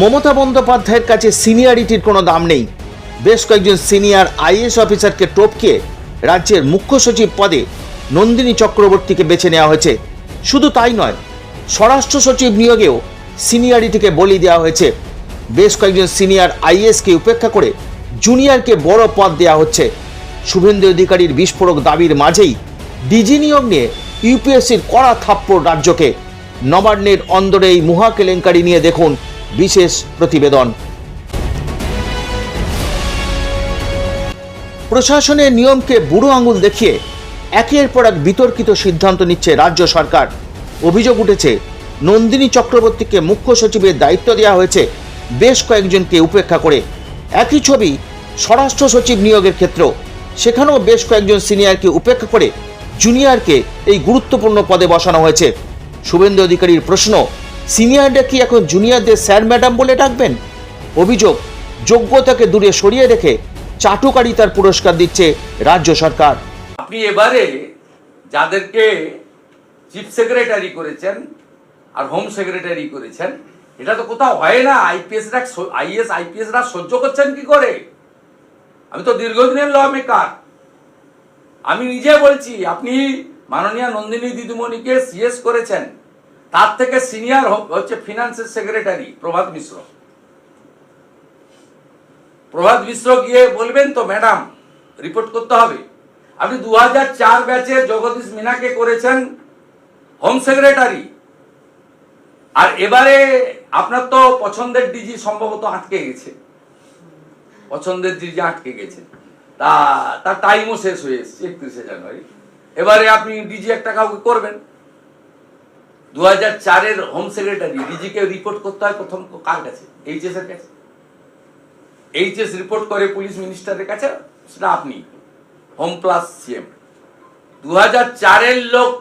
মমতা বন্দ্যোপাধ্যায়ের কাছে সিনিয়রিটির কোনো দাম নেই। বেশ কয়েকজন সিনিয়র আইএস অফিসারকে টপকে রাজ্যের মুখ্য সচিব পদে নন্দিনী চক্রবর্তীকে বেছে নেওয়া হয়েছে। শুধু তাই নয়, স্বরাষ্ট্র সচিব নিয়োগেও সিনিয়রিটিকে বলি দেওয়া হয়েছে। বেশ কয়েকজন সিনিয়র আইএসকে উপেক্ষা করে জুনিয়রকে বড় পদ দেওয়া হচ্ছে। শুভেন্দু অধিকারীর বিস্ফোরক দাবির মাঝেই ডিজি নিয়োগ নিয়ে ইউপিএসসির কড়া থাপ্পড় রাজ্যকে। নবান্নের অন্দরে এই মুহা কেলেঙ্কারি নিয়ে দেখুন বিশেষ প্রতিবেদন। প্রশাসনের নিয়মকে বুড়ো আঙুল দেখিয়ে একের পর এক বিতর্কিত সিদ্ধান্ত নিচ্ছে রাজ্য সরকার। অভিযোগ উঠেছে, নন্দিনী চক্রবর্তীকে মুখ্য সচিবের দায়িত্ব দেওয়া হয়েছে বেশ কয়েকজনকে উপেক্ষা করে। একই ছবি স্বরাষ্ট্র সচিব নিয়োগের ক্ষেত্রেও, সেখানেও বেশ কয়েকজন সিনিয়রকে উপেক্ষা করে জুনিয়রকে এই গুরুত্বপূর্ণ পদে বসানো হয়েছে। শুভেন্দু অধিকারীর প্রশ্ন সিনিয়ররা কি এখন জুনিয়রদের স্যার ম্যাডাম বলে ডাকবেন? অভিযোগ যোগ্যতাকে দূরে সরিয়ে রেখে চাটুকারিতার পুরস্কার দিচ্ছে রাজ্য সরকার। আপনি এবারে যাদেরকে চিফ সেক্রেটারি করেছেন আর হোম সেক্রেটারি করেছেন, এটা তো কোথাও হয় না আইপিএসরা আইএস আইপিএসরা সহ্য করছেন কি করে? আমি তো দীর্ঘদিনের ল মেকার আমি নিজে বলছি, আপনি মাননীয় নন্দিনী দিদিমণিকে সিএস করেছেন। তার থেকে সিনিয়র হচ্ছে ফিনান্সের সেক্রেটারি প্রভাত মিশ্র। প্রভাত মিশ্র গিয়ে বলবেন তো, ম্যাডাম, রিপোর্ট করতে হবে। আপনি দু চার ব্যাচে জগদীশ মিনাকে করেছেন হোম সেক্রেটারি। আর এবারে আপনার তো পছন্দের ডিজি সম্ভবত আটকে গেছে। পছন্দের ডিজি আটকে গেছে। তা, তার টাইমও শেষ হয়ে এসছে, একত্রিশে জানুয়ারি। এবারে আপনি ডিজি একটা কাউকে করবেন। দু হাজার চারের হোম সেক্রেটারি ডিজিকে রিপোর্ট করতে হয় প্রথম কার কাছে? এইচএস এর কাছে। এইচএস রিপোর্ট করে পুলিশ মিনিস্টারের কাছে, সেটা আপনি। হোম প্লাস সিএম দু হাজার চারের লোক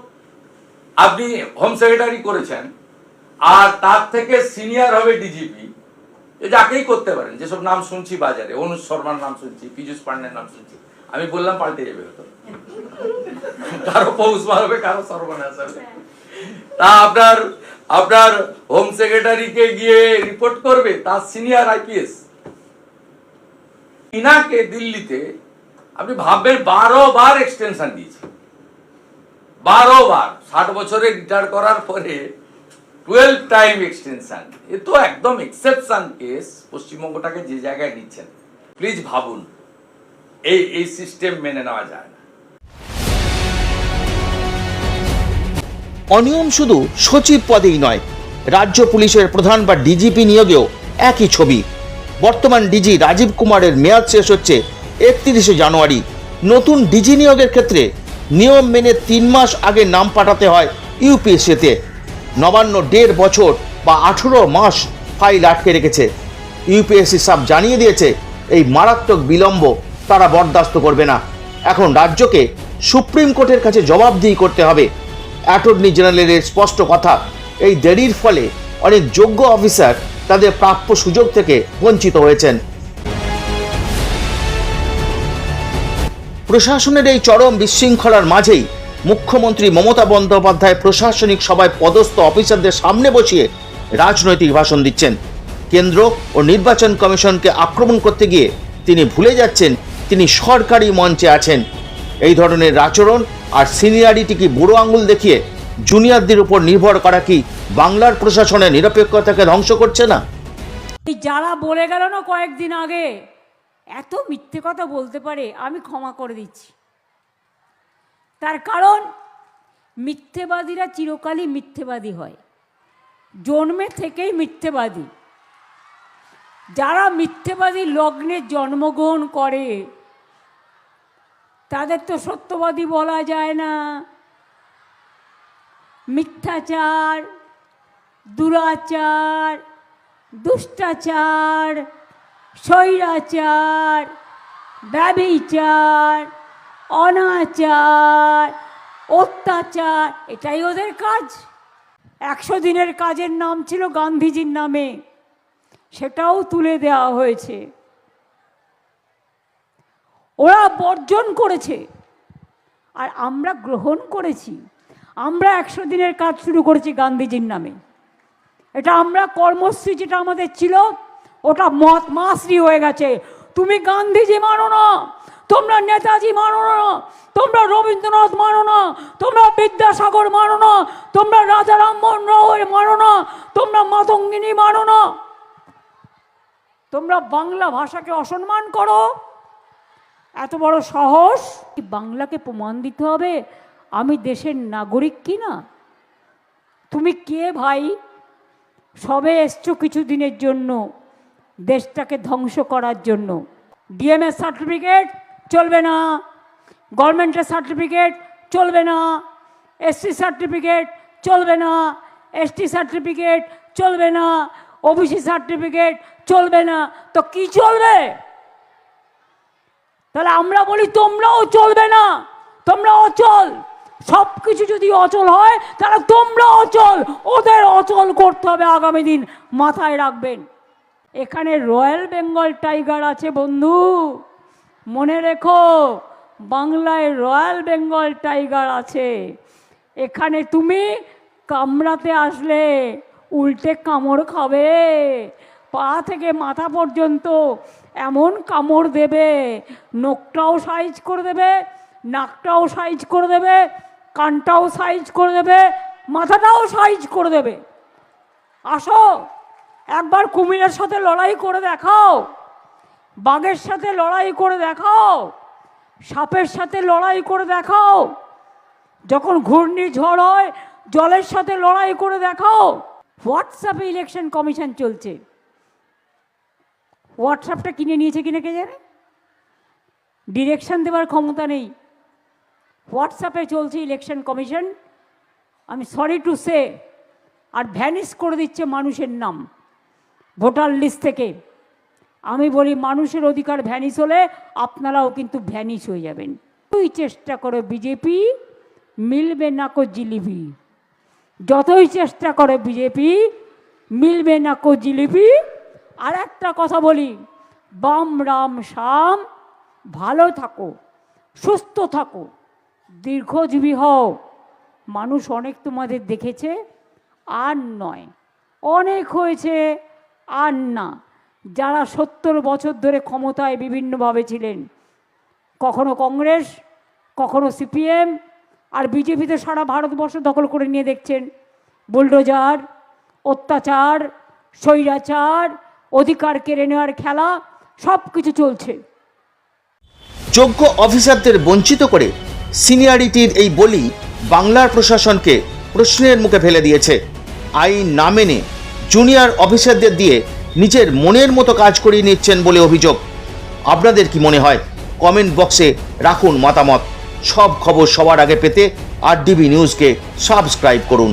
আপনি হোম সেক্রেটারি করেছেন, আর তার থেকে সিনিয়র হবে ডিজিপি যাকেই করতে পারেন, যেসব নাম শুনছি বাজারে, অনুজ শর্মার নাম শুনছি, পীযুষ পান্ডের নাম শুনছি, আমি বললাম পাল্টে যাবে হয়তো কারও পৌষ মারবে কারও সর্বনাশ হবে। তা আপনার আপনার হোম সেক্রেটারিকে গিয়ে রিপোর্ট করবে, তার সিনিয়র আইপিএস ইনাকে দিল্লিতে আপনি ভাববেন বারো বার এক্সটেনশন দিয়েছে। বারো বার ষাট বছরে রিটায়ার করার পরে টুয়েলভ টাইম এক্সটেনশন এ তো একদম এক্সেপশন কেস পশ্চিমবঙ্গটাকে যে জায়গায় নিচ্ছেন। প্লিজ ভাবুন, এই এই সিস্টেম মেনে নেওয়া যায়। অনিয়ম শুধু সচিব পদেই নয়, রাজ্য পুলিশের প্রধান বা ডিজিপি নিয়োগেও একই ছবি। বর্তমান ডিজি রাজীব কুমারের মেয়াদ শেষ হচ্ছে একত্রিশে জানুয়ারি। নতুন ডিজি নিয়োগের ক্ষেত্রে নিয়ম মেনে তিন মাস আগে নাম পাঠাতে হয় ইউপিএসসিতে নবান্ন দেড় বছর বা আঠেরো মাস ফাইল আটকে রেখেছে। ইউপিএসসি সাব জানিয়ে দিয়েছে, এই মারাত্মক বিলম্ব তারা বরদাস্ত করবে না। এখন রাজ্যকে সুপ্রিম কোর্টের কাছে জবাবদিহি করতে হবে। অ্যাটর্নি জেনারেলের স্পষ্ট কথা। এই দেরির ফলে অনেক যোগ্য অফিসার তাদের প্রাপ্য সুযোগ থেকে বঞ্চিত হয়েছেন। প্রশাসনের এই চরম বিশৃঙ্খলার মাঝেই মুখ্যমন্ত্রী মমতা বন্দ্যোপাধ্যায় প্রশাসনিক সভায় পদস্থ অফিসারদের সামনে বসিয়ে রাজনৈতিক ভাষণ দিচ্ছেন। কেন্দ্র ও নির্বাচন কমিশনকে আক্রমণ করতে গিয়ে তিনি ভুলে যাচ্ছেন, তিনি সরকারি মঞ্চে আছেন। এই ধরনের আচরণ আর সিনিয়রিটি কি বুড়ো আঙুল দেখিয়ে জুনিয়রদের উপর নির্ভর করা কি বাংলার প্রশাসনের নিরপেক্ষতাকে ধ্বংস করছে না? যারা বলে গেল না কয়েকদিন আগে, এত মিথ্যে কথা বলতে পারে, আমি ক্ষমা করে দিচ্ছি। তার কারণ, মিথ্যেবাদীরা চিরকালই মিথ্যেবাদী হয়। জন্মে থেকেই মিথ্যেবাদী। যারা মিথ্যেবাদী লগ্নে জন্মগ্রহণ করে তাদের তো সত্যবাদী বলা যায় না। মিথ্যাচার, দুরাচার, দুষ্টাচার, স্বৈরাচার ব্যবিচার অনাচার, অত্যাচার, এটাই ওদের কাজ। একশো দিনের কাজের নাম ছিল গান্ধীজির নামে। সেটাও তুলে দেওয়া হয়েছে। ওরা বর্জন করেছে। আর আমরা গ্রহণ করেছি। আমরা একশো দিনের কাজ শুরু করেছি গান্ধীজির নামে। এটা আমরা কর্মশ্রী যেটা আমাদের ছিল, ওটা মত মাসরি হয়ে গেছে। তুমি গান্ধীজি মানো না, তোমরা নেতাজি মানো না, তোমরা রবীন্দ্রনাথ মানো না, তোমরা বিদ্যাসাগর মানো না, তোমরা রাজা রামমোহন রায় মানো না, তোমরা মাতঙ্গিনী মানো না। তোমরা বাংলা ভাষাকে অসম্মান করো। এত বড় সাহস? কি বাংলাকে প্রমাণ দিতে হবে? আমি দেশের নাগরিক কি না? তুমি কে ভাই? সবে এসছো কিছু দিনের জন্য দেশটাকে ধ্বংস করার জন্য। ডিএমএস সার্টিফিকেট চলবে না, গভর্নমেন্টের সার্টিফিকেট চলবে না, এসসি সার্টিফিকেট চলবে না, এসটি সার্টিফিকেট চলবে না, ওবিসি সার্টিফিকেট চলবে না। তো কি চলবে? তাহলে আমরা বলি, তোমরাও চলবে না। তোমরা অচল। সব কিছু যদি অচল হয়, তাহলে তোমরা অচল। ওদের অচল করতে হবে আগামী দিন। মাথায় রাখবেন। এখানে রয়্যাল বেঙ্গল টাইগার আছে বন্ধু। মনে রেখো, বাংলায় রয়্যাল বেঙ্গল টাইগার আছে। এখানে তুমি কামড়াতে আসলে উল্টে কামড় খাবে। পা থেকে মাথা পর্যন্ত এমন কামড় দেবে, নখটাও সাইজ করে দেবে, নাকটাও সাইজ করে দেবে, কানটাও সাইজ করে দেবে, মাথাটাও সাইজ করে দেবে। আসো, একবার কুমিরের সাথে লড়াই করে দেখাও, বাঘের সাথে লড়াই করে দেখাও, সাপের সাথে লড়াই করে দেখাও, যখন ঘূর্ণিঝড় হয়, জলের সাথে লড়াই করে দেখাও। হোয়াটসঅ্যাপে ইলেকশন কমিশন চলছে। হোয়াটসঅ্যাপটা কিনে নিয়েছে কিনা কে জানে? ডিরেকশন দেওয়ার ক্ষমতা নেই। হোয়াটসঅ্যাপে চলছে ইলেকশন কমিশন আমি সরি টু সে আর ভ্যানিশ করে দিচ্ছে মানুষের নাম। ভোটার লিস্ট থেকে। আমি বলি, মানুষের অধিকার ভ্যানিশ হলে আপনারাও কিন্তু ভ্যানিশ হয়ে যাবেন। তুই চেষ্টা করো বিজেপি মিলবে না কো জিলিপি। যতই চেষ্টা করে বিজেপি মিলবে না কো জিলিপি। আর একটা কথা বলি। বাম, রাম শাম ভালো থাকো, সুস্থ থাকো, দীর্ঘজীবী হও। মানুষ অনেক তোমাদের দেখেছে, আর নয়। অনেক হয়েছে, আর না। যারা সত্তর বছর ধরে ক্ষমতায় বিভিন্নভাবে ছিলেন, কখনো কংগ্রেস, কখনো সিপিএম, আর বিজেপিতে সারা ভারতবর্ষ দখল করে নিয়ে দেখছেন। বুলডোজার, অত্যাচার, স্বৈরাচার অধিকার কেড়ে নেওয়ার খেলা সব কিছু চলছে। যোগ্য অফিসারদের বঞ্চিত করে সিনিয়রিটির এই বলি বাংলার প্রশাসনকে প্রশ্নের মুখে ফেলে দিয়েছে। আইন না মেনে জুনিয়র অফিসারদের দিয়ে নিজের মনের মতো কাজ করিয়ে নিচ্ছেন বলে অভিযোগ। আপনাদের কি মনে হয়? কমেন্ট বক্সে রাখুন মতামত। সব খবর সবার আগে পেতে আর ডিবি নিউজকে সাবস্ক্রাইব করুন।